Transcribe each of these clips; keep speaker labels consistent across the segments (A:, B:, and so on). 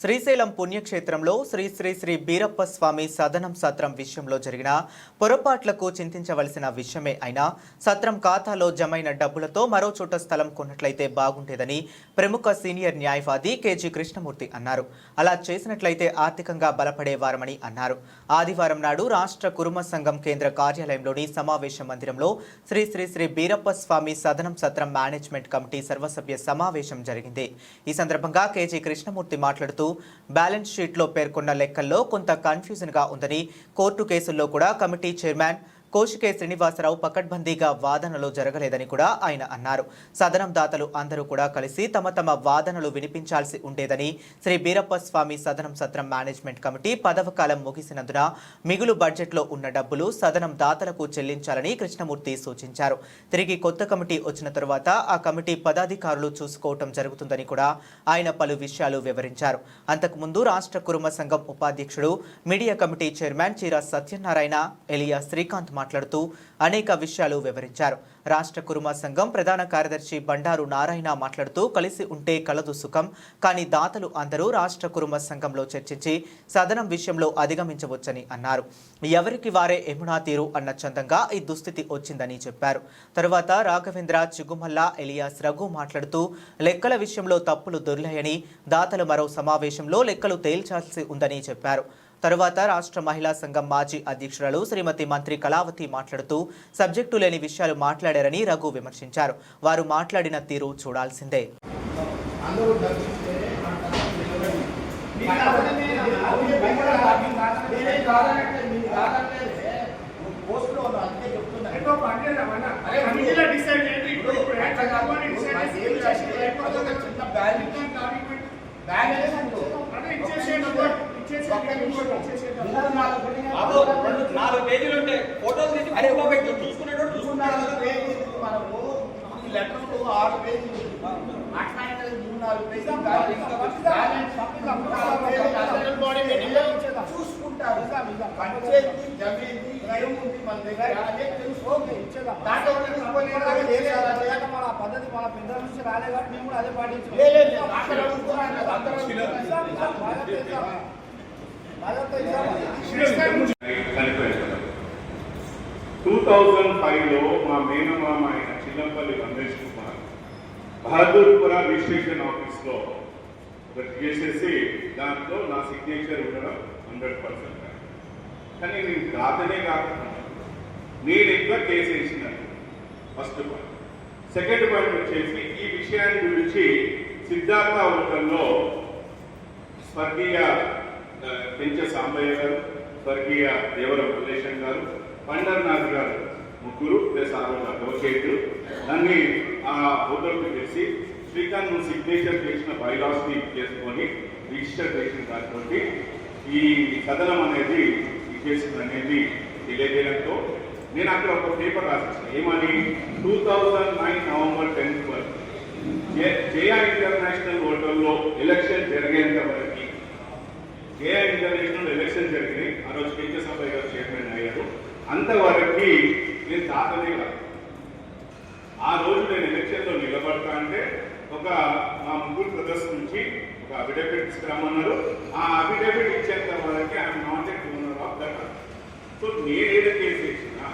A: శ్రీశైలం పుణ్యక్షేత్రంలో శ్రీ శ్రీ శ్రీ బీరప్ప స్వామి సదనం సత్రం విషయంలో జరిగిన పొరపాట్లకు చింతించవలసిన విషయమే అయినా సత్రం ఖాతాలో జమైన డబ్బులతో మరో చోట స్థలం కొన్నట్లయితే బాగుండేదని ప్రముఖ సీనియర్ న్యాయవాది కేజీ కృష్ణమూర్తి అన్నారు. అలా చేసినట్లయితే ఆర్థికంగా బలపడేవారమని అన్నారు. ఆదివారం నాడు రాష్ట్ర కురుమ సంఘం కేంద్ర కార్యాలయంలోని సమావేశ మందిరంలో శ్రీ శ్రీ శ్రీ బీరప్ప స్వామి సదనం సత్రం మేనేజ్మెంట్ కమిటీ సర్వసభ్య సమావేశం జరిగింది. ఈ సందర్భంగా కేజీ కృష్ణమూర్తి మాట్లాడుతూ బ్యాలెన్స్ షీట్లో పేర్కొన్న లెక్కల్లో కొంత కన్ఫ్యూజన్గా ఉందని కోర్టు కేసుల్లో కూడా కమిటీ చైర్మన్ కోశికే శ్రీనివాసరావు పకడ్బందీగా వాదనలు జరగలేదని కూడా ఆయన అన్నారు. సదనం దాతలు అందరూ కూడా కలిసి తమ తమ వాదనలు వినిపించాల్సి ఉండేదని శ్రీ బీరప్ప స్వామి సదనం సత్రం మేనేజ్మెంట్ కమిటీ పదవ కాలం ముగిసినందున మిగులు బడ్జెట్లో ఉన్న డబ్బులు సదనం దాతలకు చెల్లించాలని కృష్ణమూర్తి సూచించారు. తిరిగి కొత్త కమిటీ వచ్చిన తరువాత ఆ కమిటీ పదాధికారులు చూసుకోవటం జరుగుతుందని కూడా ఆయన పలు విషయాలు వివరించారు. అంతకుముందు రాష్ట్ర కురుమ సంఘం ఉపాధ్యక్షుడు మీడియా కమిటీ చైర్మన్ చీరా సత్యనారాయణ ఎలియా శ్రీకాంత్ మాట్లాడుతూ అనేక విషయాలు వివరించారు. రాష్ట్ర కురుమ సంఘం ప్రధాన కార్యదర్శి బండారు నారాయణ మాట్లాడుతూ కలిసి ఉంటే కలదు సుఖం కానీ దాతలు అందరూ రాష్ట్ర కురుమ సంఘంలో చర్చించి సదనం విషయంలో అధిగమించవచ్చని అన్నారు. ఎవరికి వారే యమునా తీరు అన్న చందంగా ఈ దుస్థితి వచ్చిందని చెప్పారు. తరువాత రాఘవేంద్ర చిగుమల్ల ఎలియాస్ రఘు మాట్లాడుతూ లెక్కల విషయంలో తప్పులు దొర్లాయని దాతలు మరో సమావేశంలో లెక్కలు తేల్చాల్సి ఉందని చెప్పారు. తరువాత రాష్ట్ర మహిళా సంఘం మాజీ అధ్యక్షురాలు శ్రీమతి మంత్రి కళావతి మాట్లాడుతూ సబ్జెక్టు లేని విషయాలు మాట్లాడారని రఘు విమర్శించారు. వారు మాట్లాడిన తీరు చూడాల్సిందే.
B: బ్యాలెన్స్ నాలుగు
C: పేజీలు ఉంటే ఫోటోలు తీసి
B: అరే ఒక
C: చూసుకునేటోడు
B: మనము లెటర్లు ఆరు పేజీలు చూసుకుంటారు జమీది ఏముంది మన దగ్గర అదే దాంట్లో?
D: మన పద్ధతి మన పెద్దల నుంచి రాలే కాబట్టి మేము కూడా అదే పాటించాం
B: అందరూ.
E: టూ థౌజండ్ ఫైవ్లో మా మేనమామ అయిన చిన్నపల్లి రమేష్ కుమార్ బహదూర్పుర రిజిస్ట్రేషన్ ఆఫీస్లో ఒకటి చేసేసి దాంట్లో నా సిగ్నేచర్ ఉండడం హండ్రెడ్ పర్సెంట్. కానీ నేను రాతనే కాకుండా నేను ఎక్కువ కేసు వేసినాను. First point. సెకండ్ పాయింట్ వచ్చేసి ఈ విషయాన్ని గురించి సిద్ధార్థ హోటల్లో స్వర్గీయ పెంచ సాంబయ్య గారు స్వర్గీయ దేవర మల్లేశం గారు పండర్నాథ్ గారు ముగ్గురు ప్లస్ ఆ రోజు దాన్ని ఆ హోటల్కి తెలిసి శ్రీకాంత్ సిగ్నేచర్ చేసిన బైలాస్ని చేసుకొని రిజిస్టర్ చేసిన దాంతో ఈ కథనం అనేది ఇచ్చేసింది అనేది తెలియజేయడంతో నేను అక్కడ ఒక పేపర్ రాసేసాను ఏమని? Two thousand nine November tenth వరకు. జయా ఇంటర్నేషనల్ హోటల్లో ఎలక్షన్ జరిగేంత వరకు జేఆ ఇంటర్నేషనల్ ఎలక్షన్ జరిగినాయి ఆ రోజు పెంచ సభ్య గారు చైర్మన్ అయ్యారు. అంతవరకు నేను తాతనే కాదు. ఆ రోజు నేను ఎలక్షన్లో నిలబడతా అంటే ఒక మా ముగ్గురు బ్రదర్స్ నుంచి ఒక అఫిడవిట్ తీసుకురమ్మన్నారు. ఆ అఫిడవిట్ ఇచ్చేంత వరకు I'm not at owner of that so నేనేదో కేసు చేసినా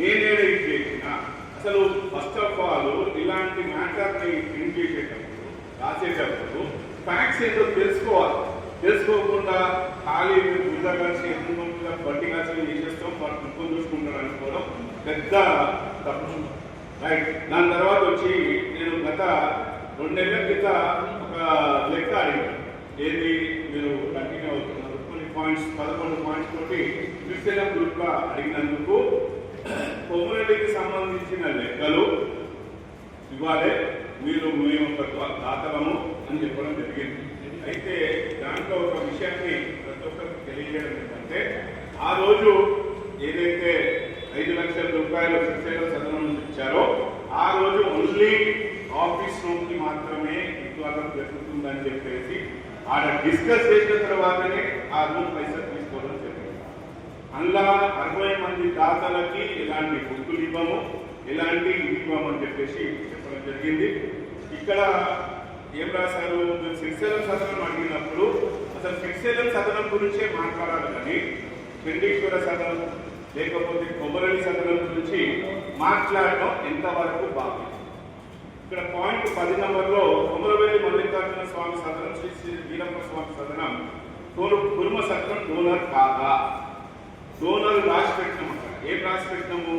E: నేనేదో ఇది చేసినా అసలు ఫస్ట్ ఆఫ్ ఆల్ ఇలాంటి మ్యాటర్ని ప్రింట్ చేసేటప్పుడు రాసేటప్పుడు ఫ్యాక్ట్స్ ఏదో తెలుసుకోవాలి. తెలుసుకోకుండా ఖాళీ బుద్ధ కలిసి ఎందుకు బట్టి కలిసి చేసేస్తాం వాటి ముఖం చూసుకుంటారు అనుకోవడం పెద్ద తప్పు. రైట్ దాని తర్వాత వచ్చి నేను గత రెండు నెలల క్రితం ఒక లెక్క అడిగాను. ఏది మీరు కంటిన్యూ అవుతున్నారు? కొన్ని పాయింట్స్ పదకొండు పాయింట్స్ తోటి క్రిస్టియన్ గ్రూప్గా అడిగినందుకు కొమ్యూనిటీకి సంబంధించిన లెక్కలు ఇవ్వాలి. మీరు మేము ఒక దాతలము అని చెప్పడం జరిగింది. అయితే దాంట్లో ఒక విషయాన్ని ప్రతి ఒక్కరికి తెలియజేయడం ఏంటంటే ఆ రోజు ఏదైతే ఐదు లక్షల రూపాయలు శ్రీశైలం సదనం నుంచి ఇచ్చారో ఆ రోజు ఓన్లీ ఆఫీస్ రూమ్కి మాత్రమే విశ్వాసం జరుగుతుందని చెప్పేసి ఆడ డిస్కస్ చేసిన తర్వాతనే ఆ రూమ్ పైసలు తీసుకోవడం జరిగింది. అందులో అరవై మంది దాతలకి ఎలాంటి గుర్తులు ఇవ్వము ఎలాంటి ఇవ్వమని చెప్పేసి చెప్పడం జరిగింది. ఇక్కడ ఏం రాశారు? మీరు శ్రీశైలం సదనం అడిగినప్పుడు అసలు శ్రీశైలం సదనం గురించే మాట్లాడాలి కానీ చండీశ్వర సదనం లేకపోతే కొమరలి సదనం గురించి మాట్లాడటం ఎంతవరకు బాగుంది? ఇక్కడ పాయింట్ పది నంబర్లో కొమరవేలి మల్లికార్జున స్వామి సదనం శ్రీ శ్రీ వీరప్ప స్వామి సదనం కురు- కురుమ సత్రం డోనర్ కాదా? డోనర్ రాసి పెట్టినాము అక్కడ ఏం రాసి పెట్టినాము?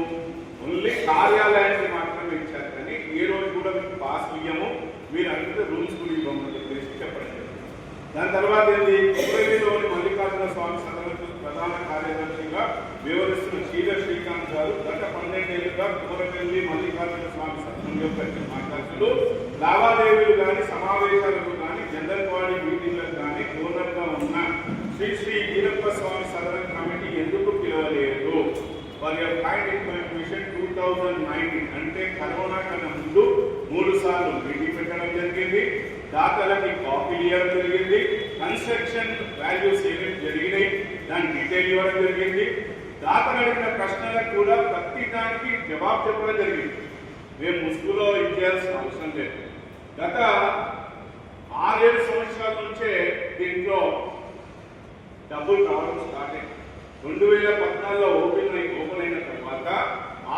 E: ఓన్లీ కార్యాలయానికి మాత్రమే ఇచ్చారు కానీ ఏ రోజు కూడా మీకు పాస్ ఇయ్యము మీరు అడిగితే రూల్స్ కూడా ఇవ్వమని చెప్పేసి చెప్పడం జరిగింది. దాని తర్వాత ఏంది? కొమరవేలిలోని మల్లికార్జున స్వామి సదనకు ప్రధాన కార్యదర్శిగా వివరిస్తున్న చీర శ్రీకాంత్ గారు గత పన్నెండేళ్ళుగా కుమరపల్లి మల్లికార్జున స్వామి సత్రం యొక్క మాట్లాడుతూ లావాదేవీలు కానీ సమావేశాలకు కానీ జనరల్ బాడీ మీటింగ్లకు కానీ డోనర్గా ఉన్న శ్రీ శ్రీ ఈరప్ప స్వామి సదన కమిటీ ఎందుకు పిలవలేదు? వారి యొక్క point information two thousand nineteen అంటే కరోనా కన్నా ముందు మూడు సార్లు మీటింగ్ పెట్టడం జరిగింది. దాతలకి కాపీలు ఇవ్వడం జరిగింది. కన్స్ట్రక్షన్ వాల్యూస్ ఏమేమి జరిగినాయి దాని డీటెయిల్ ఇవ్వడం జరిగింది. దాతలు అడిగిన ప్రశ్నలకు కూడా ప్రతి దానికి జవాబు చెప్పడం జరిగింది. మేము ముసుగులో ఇచ్చేయాల్సిన అవసరం లేదు. గత ఆరేడు సంవత్సరాల నుంచే దీంట్లో డబ్బులు రావడం స్టార్ట్ అయింది. రెండు వేల పద్నాలుగులో ఓపెన్ అయి ఓపెన్ అయిన తర్వాత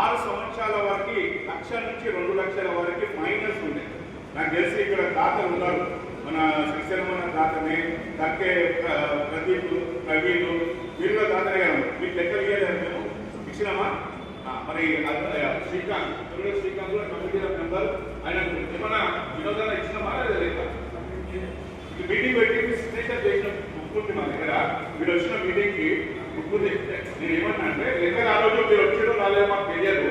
E: ఆరు సంవత్సరాల వరకు లక్ష నుంచి రెండు లక్షల వరకు మైనస్ ఉండేది నాకు తెలిసి ఇక్కడ తాతలు ఉన్నారు. మన శ్రీశైలమైన దాతనే తక్కే ప్రదీప్ ప్రవీణ్ మీరు కూడా దాతనే కదా మీకు లెక్కలు ఇవ్వలేదు మేము? ఇచ్చినామా? మరి శ్రీకాంత్ తొమ్మిది శ్రీకాంత్ కూడా కమిటీ మెంబర్. ఆయన ఏమన్నా వినోదాలు ఇచ్చినామా లేదా లేదా? మీటింగ్ పెట్టి సిగ్నేచర్ చేసిన ముక్కుంది మా దగ్గర. మీరు వచ్చిన మీటింగ్కి బుక్ నేను ఏమన్నా అంటే లెక్క ఆ రోజు మీరు వచ్చాడో రాలేదో మాకు తెలియదు.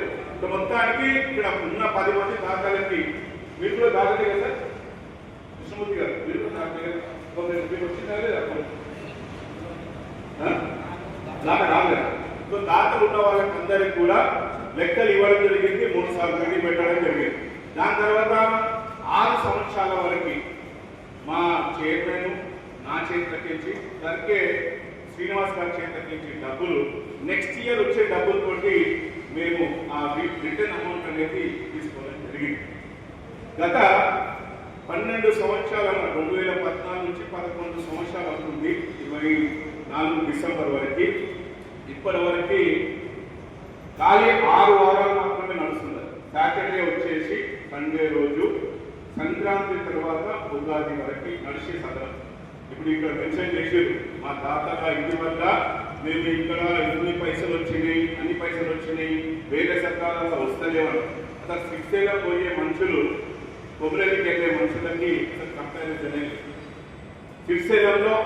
E: మొత్తానికి ఇక్కడ ఉన్న పది మంది తాతాలకి మీరు కూడా బాగానే కదా సార్? కృష్ణమూర్తి గారు మీరు కూడా దాఖలే మీరు వచ్చిందా లేదా? నాకు రాలేదు సో దాతలు ఉన్న వాళ్ళకి అందరికి కూడా లెక్కలు ఇవ్వడం జరిగింది మూడు సార్లు మీటింగ్ పెట్టడం జరిగింది. దాని తర్వాత ఆరు సంవత్సరాల వరకు మా చైర్మన్ నా చేతికి దానికే శ్రీనివాస్ గారి చేతికి డబ్బులు నెక్స్ట్ ఇయర్ వచ్చే డబ్బులతోటి మేము ఆ రిటర్న్ అమౌంట్ అనేది తీసుకోవడం జరిగింది. గత పన్నెండు సంవత్సరాల రెండు వేల పద్నాలుగు నుంచి పదకొండు సంవత్సరాలు అవుతుంది ఇరవై నాలుగు డిసెంబర్ వరకు ఇప్పటి వరకు ఖాళీ ఆరు వారాలు మాత్రమే నడుస్తుంది సాటర్డే వచ్చేసి సండే రోజు సంక్రాంతి తర్వాత ఉగాది వరకు నడిచే సదరం ఇప్పుడు ఇక్కడ మెన్షన్ చేశారు మా తాతగా ఇంటి వల్ల మేము ఇక్కడ ఎన్ని పైసలు వచ్చినాయి అన్ని పైసలు వచ్చినాయి వేరే సర్కారాలు వస్తలేవని. అసలు శిక్షగా పోయే మనుషులు కొబ్బరికి వెళ్ళే మనుషులకి అసలు కంపారిజన్ లేదు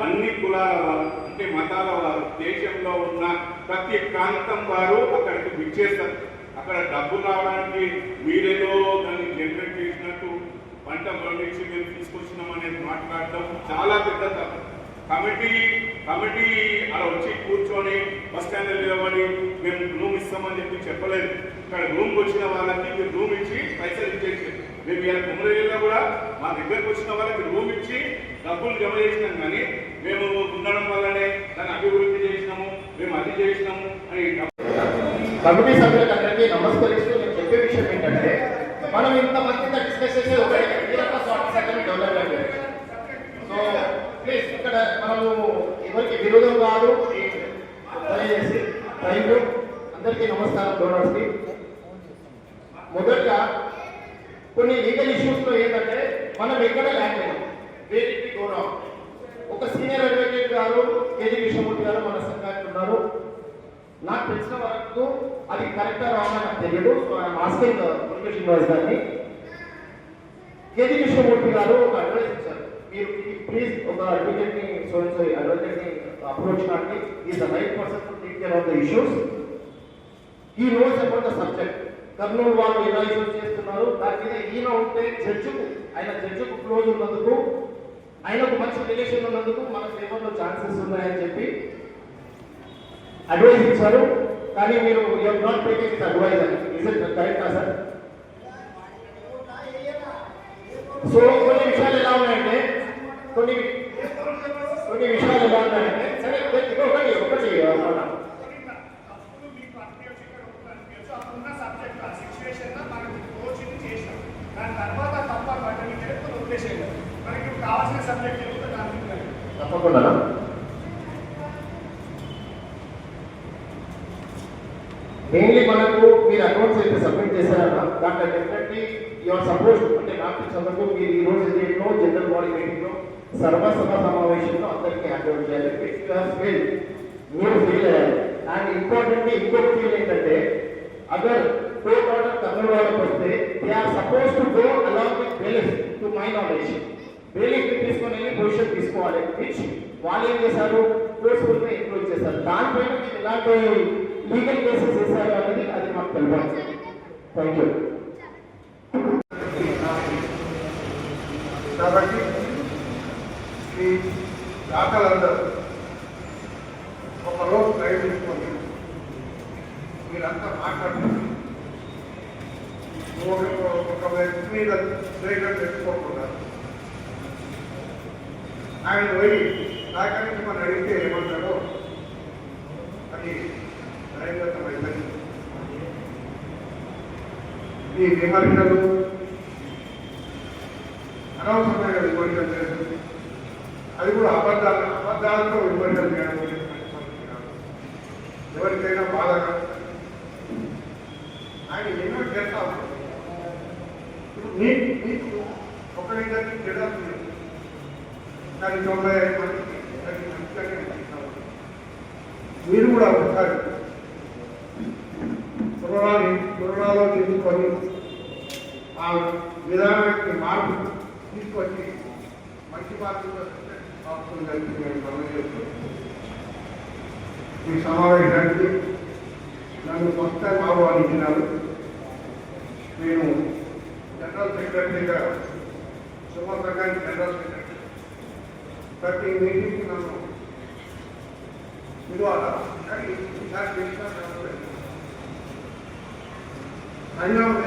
E: అన్ని కులాల వారు అంటే మతాల వారు దేశంలో ఉన్న ప్రతి ప్రాంతం వారు అక్కడికి విచ్చేస్తారు. అక్కడ డబ్బు రావడానికి మీరేదో దాన్ని జనరేట్ చేసినట్టు పంట పండించి మేము తీసుకొచ్చినాం అనేది మాట్లాడటం చాలా పెద్ద తప్పు. కమిటీ కమిటీ అలా వచ్చి కూర్చొని బస్ స్టాండ్ లేవని మేము రూమ్ ఇస్తామని చెప్పి చెప్పలేదు. ఇక్కడ రూమ్కి వచ్చిన వాళ్ళకి మీరు రూమ్ ఇచ్చి పైసలు ఇచ్చేసి మేము ఇలా కుమరగిరిలో కూడా మా దగ్గరకు వచ్చిన వాళ్ళకి రూమ్ ఇచ్చి డబ్బులు జమ చేసినాం కానీ మేము ఉండడం వల్లనే దాన్ని అభివృద్ధి చేసినాము మేము అది చేసినాము అని
F: కమిటీ సభ్యులకు అందరికీ నమస్కరిస్తూ నేను చెప్పే విషయం ఏంటంటే మనం ఇంతమందితో డిస్కస్ చేసే ఒకటి డెవలప్మెంట్ సో ప్లీజ్ ఇక్కడ మనము ఎవరికి విరోధం కాదు దయచేసి థ్యాంక్ యూ అందరికీ నమస్కారం డోనర్స్కి. మొదట కొన్ని లీగల్ ఇష్యూస్లో ఏంటంటే మనం ఎక్కడ ల్యాండ్ అయ్యాం గౌరవం ఒక సీనియర్ అడ్వకేట్ గారు కేజీ విశ్వమూర్తి గారు మన సంఘానికి ఉన్నారు. నాకు తెలిసిన వరకు అది కరెక్టా రావాలని నాకు తెలియదు. ఆస్కింగ్ మురుగేష్ శ్రీనివాస్ గారిని కేజీ కృష్ణమూర్తి గారు ఒక అడ్వైస్ ఇచ్చారు. మీరు ప్లీజ్ ఒక అడ్వకేట్ని సో సో అడ్వకేట్ని అప్రోచ్ కానీ is the right person to take care of the issues he knows about the subject Kurnool వాళ్ళు ఎలా చేస్తున్నారు. దానికి ఈయన ఉంటే చర్చకు ఆయన చర్చకు క్లోజ్ ఉన్నందుకు ఆయనకు మంచి రిలేషన్ ఉన్నందుకు మన ఫేవర్లో ఛాన్సెస్ ఉన్నాయని చెప్పి అడ్వైస్ ఇచ్చారు. కానీ మీరు you not taking it advice అని. ఇస్ ఇట్ కరెక్టా సార్ సో కొన్ని విషయాలు ఎలా ఉన్నాయంటే కొన్ని కొన్ని విషయాలు ఎలా ఉన్నాయంటే సరే ఒకటి ఒకటి మన
G: అప్పుడు మీకు అనిపించచ్చు ఇక్కడ ఒకటి అనిపించచ్చు అప్పుడున్న సబ్జెక్ట్ ఆ సిచ్యువేషన్ మనకి కోచింగ్ చేసినాం దాని తర్వాత తప్ప పట్టడానికి కొన్ని ఉద్దేశం లేదు
B: మెయిన్లీ మనకు మీరు అకౌంట్స్ అయితే సబ్మిట్ చేశారన్న దాంట్లో డెఫినెట్లీ సపోజ్ అంటే నాకు తెలిసినందుకు మీరు ఈ రోజు డేట్లో జనరల్ బాడీ మీటింగ్లో సర్వసభ సమావేశంలో అందరికీ హ్యాండ్ చేయాలి. ఇఫ్ ఫెయిల్ మీరు ఫెయిల్ అయ్యారు. అండ్ ఇంపార్టెంట్ ఇంకొక ఫీల్ ఏంటంటే అగర్ కోర్ట్ ఆర్డర్ వస్తే they are suppose to go along with bailiff to my knowledge bailiff తీసుకొని వెళ్ళి పొజిషన్ తీసుకోవాలి విచ్ వాళ్ళు ఏం చేశారు? ఇంప్రూవ్ చేశారు. దానిపైన మీరు లీగల్ కేసెస్ చేశారు అనేది అది మాకు తెలియాలి థ్యాంక్ యూ
H: కాబట్టి ఈ దాతలందరూ ఒకరోజు రోజు మీరంతా మాట్లాడుతుంది ఒక వ్యక్తి మీద ప్రేరణ పెట్టుకోకుండా ఆయన పోయి సహకరించమని అడిగితే ఏమంటాడో అది రైతులమైంది ఈ విమర్శలు అనవసరమైన విమర్శలు చేస్తుంది అర్థాలతో అబద్ధాలతో విమర్శలు ఎవరికైనా బాధ ఆయన ఎన్నో చేస్తా ఉంటాడు ఇప్పుడు నీకు నీకు ఒకరిద్దరికి చెడాలి కానీ తొంభై ఐదు మందికి మంచిగానే మీరు కూడా ఒకసారి తురణాలు తురణాలో తీసుకొని ఆ విధానానికి మార్పు తీసుకొచ్చి మంచి మార్పు ఈ సమావేశానికి నన్ను కొత్త ఆహ్వానించినారు. నేను జనరల్ సెక్రటరీగా సుమతంగానికి జనరల్ సెక్రటరీ. ప్రతి మీటింగ్కి నన్ను పిలవాలా. కానీ ఈసారి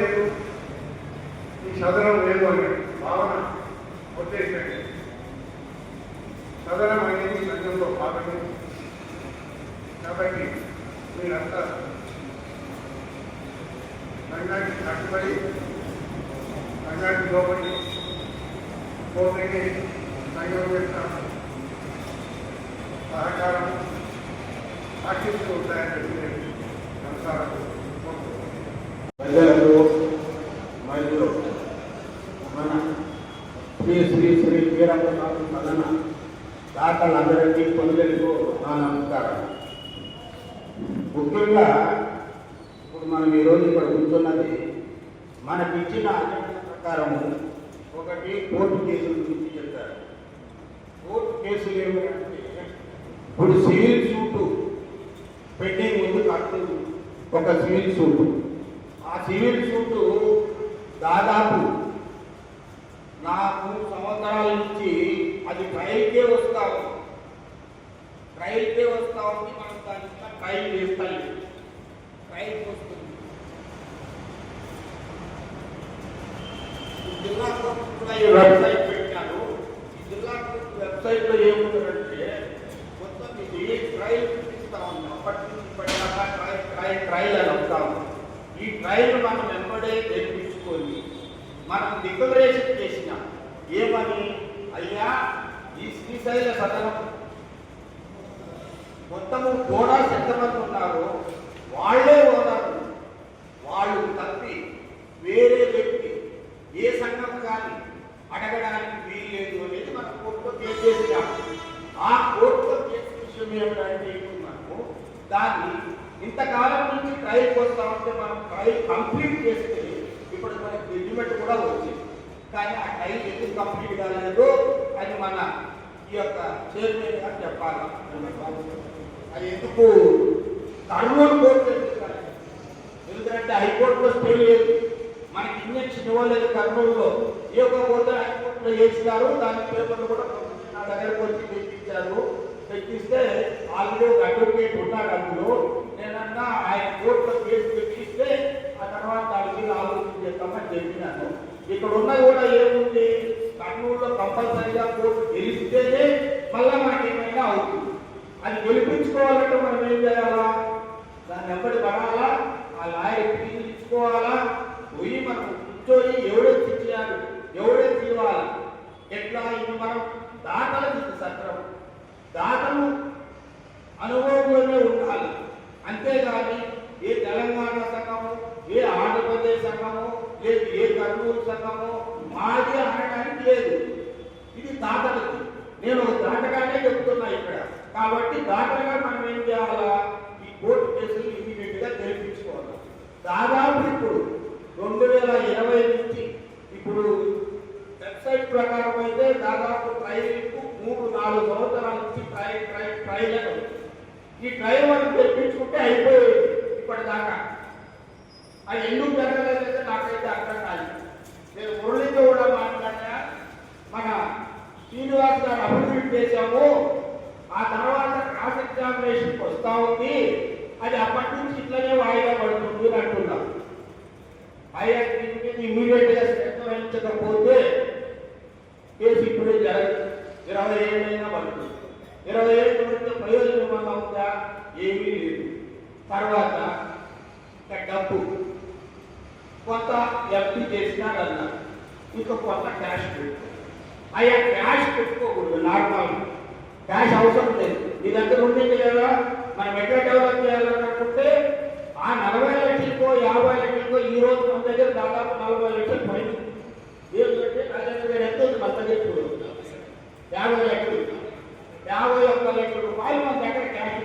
H: లేదు. ఈ సదనం లేదు అనే భావన వచ్చేసాడు సదనం అనేది సంఘంలో భాగమే కాబట్టి మీరంతా సంఘానికి కట్టుబడి సంఘానికి లోబడి పోతే సంఘం యొక్క సహకారం ఆశిస్తూ ఉంటాయని చెప్పి నమస్కారం
B: ప్రజలకు మరియు మన శ్రీ శ్రీ శ్రీ వీరప్పస్వామి సదన దాతలందరికీ పొందేందుకు నా నమస్కారం ముఖ్యంగా ఇప్పుడు మనం ఈరోజు ఇక్కడ కూర్చున్నది మనకి ఇచ్చిన అజెండా ప్రకారం ఒకటి కోర్టు కేసుల గురించి చెప్తారు కోర్టు కేసులు ఏమిటంటే ఇప్పుడు సివిల్ సూటు పెండింగ్ ఉంది కట్టు ఒక సివిల్ సూటు ఆ సివిల్ సూటు దాదాపు నాకు సంవత్సరాల నుంచి అది ట్రయల్కే వస్తా ఉంది ట్రయల్కే వస్తా ఉంది మనం దాని మీద ట్రయల్ చేస్తాం ట్రయల్కి వస్తుంది ఈ జిల్లా కోర్టు కూడా ఈ వెబ్సైట్ పెట్టారు ఈ జిల్లా కోర్టు వెబ్సైట్లో ఏముందంటే మొత్తం ఇది ట్రయల్ చూపిస్తా ఉంది అప్పటి నుంచి ఇప్పటిదాకా ట్రయల్ ట్రయల్ ట్రయల్ అని వస్తా ఈ ట్రయల్ మనం వెంబడే తెప్పించుకొని మనం డిక్లరేషన్ చేసినాం ఏమని అయ్యా ఈ శ్రీశైల సదనం మొత్తము కూడా ఎంతమంది ఉన్నారో వాళ్ళే ఓనర్ వాళ్ళు తప్పి వేరే వ్యక్తి ఏ సంఘం కానీ అడగడానికి వీల్లేదు అనేది మనం కోర్టులో కేసు చేసినాం ఆ కోర్టులో కేసు విషయం ఏమిటంటే దాన్ని ఇంతకాలం నుంచి ట్రయల్ వస్తా ఉంటే మనం ట్రయల్ కంప్లీట్ చేస్తే ఇప్పుడు మనకి జడ్జిమెంట్ కూడా వచ్చింది. కానీ ఆ ట్రయల్ ఎందుకు కంప్లీట్ కాలేదు అని మన ఈ యొక్క చైర్మన్ గారు చెప్పాలి. అది ఎందుకు? కర్నూలు కోర్టు ఎందుకంటే హైకోర్టులో స్టే లేదు. మనకి ఇంజక్షన్ ఇవ్వలేదు కర్నూలులో. ఏ ఒక్క కోర్టు హైకోర్టులో వేసినారు. దాని పేపర్లు కూడా నా దగ్గరకు వచ్చి తెప్పించారు. తెప్పిస్తే ఆల్రెడీ ఒక అడ్వకేట్ ఉన్నాడు అందులో. నేనన్నా ఆయన కోర్టులో కేసు తెప్పిస్తే ఆ తర్వాత దాని మీద ఆలోచన చేస్తామని చెప్పినాను. ఇక్కడ ఉన్న కూడా ఏముంది? కర్నూలులో కంపల్సరీగా కోర్టు గెలిస్తేనే మళ్ళా మనకి ఏమైనా అవుతుంది. అది గెలిపించుకోవాలంటే మనం ఏం చేయాలా దాన్ని వెంబడి పడాలా ఆ లాయర్ ఫీజు ఇచ్చుకోవాలా పోయి మనం కూర్చొని ఎవడెత్తి చేయాలి ఎవడెత్తి ఇవ్వాలి ఎట్లా ఇది మనం దాతలకు ఇది సత్రం దాతలు అనుభవంలోనే ఉండాలి అంతేగాని ఏ తెలంగాణ సంఘము మాది అనడానికి లేదు ఇది దాతలది నేను ఒక దాటగానే చెప్తున్నా ఇక్కడ కాబట్టి దాటగా మనం ఏం చేయాలా ఈ కోర్టు కేసులు ఇమీడియట్గా తెలిపించుకోవాలి దాదాపు ఇప్పుడు రెండు వేల ఇరవై నుంచి ఇప్పుడు వెబ్సైట్ ప్రకారం అయితే దాదాపు ట్రైల్కు మూడు నాలుగు సంవత్సరాల నుంచి ట్రై ట్రై ట్రైల్ అని ఈ ట్రైల్ మనం తెప్పించుకుంటే అయిపోయేది ఇప్పటిదాకా. అది ఎందుకు జరగలేదంటే నాకైతే అర్థం కాదు నేను మురళితో కూడా మాట్లాడినా మన శ్రీనివాస్ గారు అభివృద్ధి చేశాము ఆ తర్వాత క్రాస్ ఎగ్జామినేషన్కి వస్తా ఉంది అది అప్పటి నుంచి ఇట్లనే వాయిదా పడుతుంది అని అంటున్నాం. అయ్యా దీని శ్రద్ధ వహించకపోతే కేసు ఇప్పుడే జరగదు ఇరవై ఏళ్ళైనా పడుతుంది ఇరవై ఏళ్ళు పడితే ప్రయోజనం వల్ల ఉందా? ఏమీ లేదు. తర్వాత డబ్బు. కొత్త ఎఫ్డి ఎఫ్టీ చేసినారన్నా ఇంకా కొత్త క్యాష్ పెట్టు అయ్యా క్యాష్ పెట్టుకోకూడదు నార్మల్ క్యాష్ అవసరం లేదు. నీ దగ్గర ఉండేది లేదా మనం ఎట్లా డెవలప్ చేయాలనుకుంటే ఆ నలభై లక్షలకో యాభై లక్షలకో ఈ రోజు మన దగ్గర దాదాపు నలభై లక్షలు పోయింది ఏంటంటే రాజేంద్ర గారు ఎంత ఉంది యాభై లక్షలు. యాభై ఒక్క లక్షల రూపాయలు మన దగ్గర క్యాష్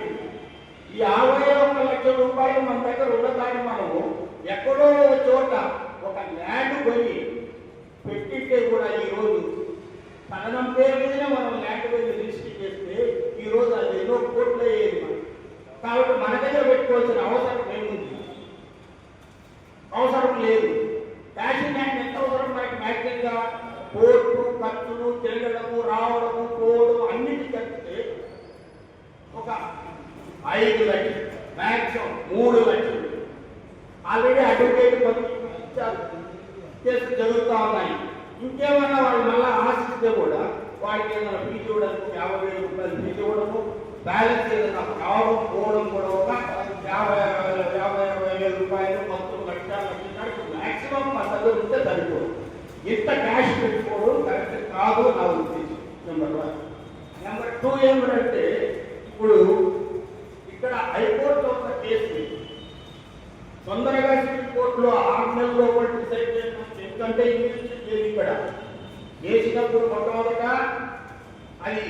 B: ఈ యాభై ఒక్క లక్షల రూపాయలు మన దగ్గర ఉన్నదాన్ని మనము ఎక్కడో చోట ఒక ల్యాండ్ కొని పెట్టింటే కూడా ఈ రోజు సగనం పేరు మీదనే మనం ల్యాండ్ కొని రిజిస్టర్ చేస్తే ఈ రోజు అది ఎన్నో కోట్లు అయ్యేది మనకి. కాబట్టి మన దగ్గర పెట్టుకోవాల్సిన అవసరం ఏముంది? అవసరం లేదు ఫ్యాషన్ ల్యాండ్ ఎంత అవసరం మనకి మ్యాక్సిమం గా పోర్టు ఖర్చులు తిరగడము రావడము పోవడం అన్నిటి కలిపితే ఒక ఐదు లక్షలు మ్యాక్సిమం మూడు లక్షలు ఆల్రెడీ అడ్వకేట్ ఇచ్చారు కేసులు జరుగుతూ ఉన్నాయి. ఇంకేమన్నా వాళ్ళు మళ్ళీ ఆశిస్తే కూడా వాడికి ఏదైనా ఫీజు ఇవ్వడానికి యాభై వేల రూపాయలు ఫీజు ఇవ్వడము బ్యాలెన్స్ ఏదైనా రావడం పోవడం కూడా ఒక యాభై యాభై అరవై వేల రూపాయలు మొత్తం లక్ష లక్ష మ్యాక్సిమం మన ఉంటే సరిపోదు. ఇంత క్యాష్ పెట్టుకోవడం కరెక్ట్ కాదు నా ఉద్దేశం నెంబర్ వన్. నెంబర్ టూ ఏమిటంటే ఇప్పుడు ఇక్కడ హైకోర్టు ఒక కేసు తొందరగా సివిల్ కోర్టులో ఆరు నెలల లోపల డిసైడ్ చేస్తాం ఎందుకంటే ఇంగ్లీష్ లేదు ఇక్కడ చేసినప్పుడు మొట్టమొదట అది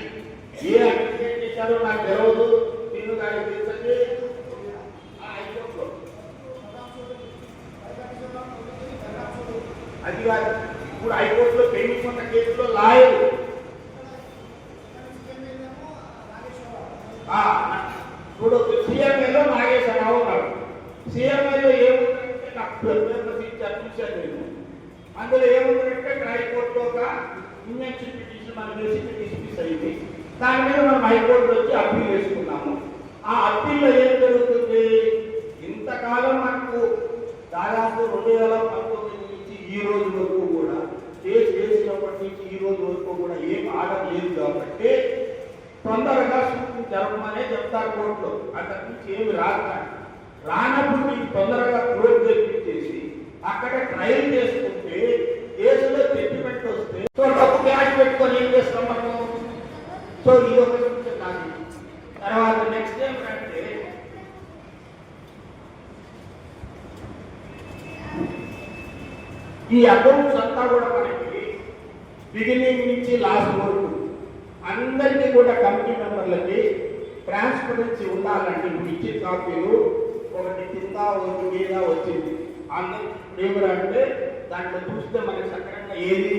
B: ఏ అడ్వకేట్ చేశారో నాకు తెలియదు నిన్ను దానికి తెలుసండి అది కాదు. ఇప్పుడు హైకోర్టులో పెండింగ్ ఉన్న కేసులో లాయర్. ఇప్పుడు సీఎంఏలో నాగేశ్వరరావు ఉన్నాడు. సీఎంఏలో ఏముందంటే నాకు పేపర్ ఇచ్చారు చూశాను నేను అందులో ఏముందంటే హైకోర్టులో ఒక ఇన్వెన్షన్ పిటిషన్ మన వేసి డిస్మిస్ అయింది దాని మీద మనం హైకోర్టు వచ్చి అప్పీల్ వేసుకున్నాము ఆ అప్పీల్లో ఏం జరుగుతుంది ఇంతకాలం మనకు దాదాపు రెండు వేల పంతొమ్మిది నుంచి ఈ రోజు వరకు కూడా కేసు వేసినప్పటి నుంచి ఈ రోజు వరకు కూడా ఏం ఆర్డర్ లేదు కాబట్టి తొందరగా షూటింగ్ జరపమనే చెప్తారు కోర్టులో అక్కడి నుంచి ఏమి రాదు రానప్పుడు మీకు తొందరగా కోర్టు తెప్పించేసి అక్కడ ట్రయల్ చేసుకుంటే కేసులో పెట్టి వస్తే సో పెట్టుకొని ఏం చేస్తాం మనము సో ఇది ఒక తర్వాత నెక్స్ట్ ఏమిటంటే ఈ అకౌంట్స్ అంతా కూడా మనకి బిగినింగ్ నుంచి లాస్ట్ వరకు అందరికీ కూడా కమిటీ మెంబర్లకి ట్రాన్స్పరెన్సీ ఉండాలంటే ఇప్పుడు ఇచ్చే కాపీలు ఒకటి కింద ఒకటి మీద వచ్చింది. అందరూ అంటే దాంట్లో చూస్తే మనకి సక్రంగా ఏది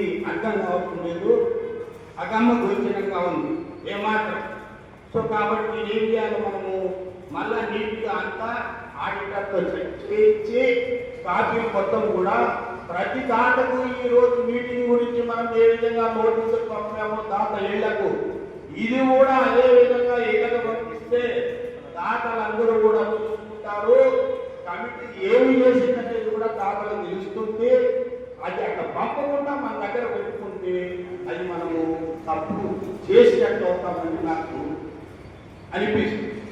B: అర్థం కావటం లేదు అగమ్మ గోచరంగా ఉంది. ఏమాత్రం. సో కాబట్టి ఏం చేయాలి మనము మళ్ళా నీట్గా అంతా ఆడిటర్తో చెక్ చేయించి కాపీలు మొత్తం కూడా ప్రతి దాటకు ఈ రోజు మీటింగ్ గురించి మనం ఏ విధంగా నోటీసులు పంపామో దాత ఏళ్ళకు ఇది కూడా అదే విధంగా ఇళ్ళకు పంపిస్తే దాతలందరూ కూడా చూసుకుంటారు. కమిటీ ఏమి చేసిందనేది కూడా దాతలకు తెలుస్తుంది అది అక్కడ పంపకుండా మన దగ్గర ఉంటే అది మనము తప్పు చేసినట్టు అవుతామని నాకు అనిపిస్తుంది.